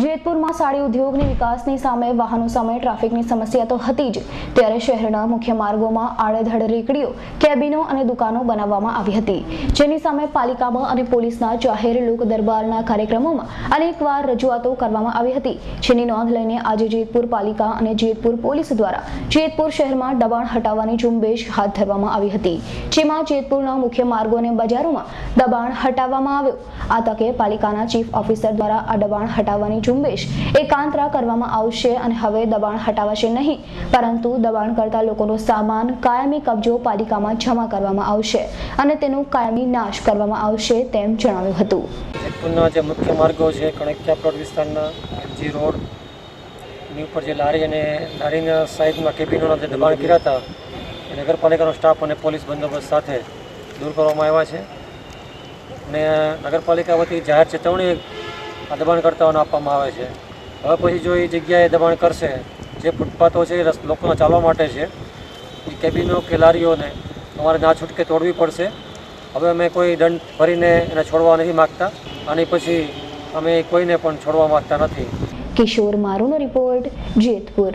જેતપુરમાં સાડી ઉદ્યોગની વિકાસની સામે વાહનો સામે ટ્રાફિકની સમસ્યા તો હતી જ. ત્યારે શહેરના મુખ્ય માર્ગોમાં આડેધડ રેકડીઓ, કેબિનો અને દુકાનો બનાવવામાં આવી હતી. જેની સામે પાલિકામાં અને પોલીસના જાહેર લોક દરબારના કાર્યક્રમોમાં અનેકવાર રજૂઆતો કરવામાં આવી હતી. જેની નોંધ લઈને આજે જેતપુર પાલિકા અને જેતપુર પોલીસ દ્વારા જેતપુર શહેરમાં દબાણ હટાવવાની ઝુંબેશ હાથ ધરવામાં આવી હતી. જેમાં જેતપુરના મુખ્ય માર્ગો અને બજારોમાં દબાણ હટાવવામાં આવ્યું. આ તકે પાલિકાના ચીફ ઓફિસર દ્વારા આ દબાણ હટાવવાની ઝુંબેશ એકાંતરા કરવામાં આવશે અને હવે દબાણ હટાવાશે નહીં, પરંતુ દબાણ કરતા લોકોનો સામાન કાયમી કબજો પાલિકામાં જમા કરવામાં આવશે અને તેનો કાયમી નાશ કરવામાં આવશે તેમ જણાવ્યું હતું. જે મુખ્ય માર્ગો છે, કણકિયા પ્લોટ વિસ્તારના જી રોડ એની ઉપર જે લારી અને લારીના સાઈડમાં કેબિનોના જે દબાણ કર્યા હતા, એ નગરપાલિકાનો સ્ટાફ અને પોલીસ બંદોબસ્ત સાથે દૂર કરવામાં આવ્યા છે. અને નગરપાલિકા વતી જાહેર ચેતવણી આ દબાણકર્તાઓને આપવામાં આવે છે. હવે પછી જો એ જગ્યાએ દબાણ કરશે, જે ફૂટપાથો છે એ લોકોના ચાલવા માટે છે, એ કેબિનો કે અમારે ના છૂટકે તોડવી પડશે. હવે અમે કોઈ દંડ ભરીને એને છોડવા નથી માગતા, અને પછી અમે કોઈને પણ છોડવા માગતા નથી. કિશોર મારુનો રિપોર્ટ જેતપુર.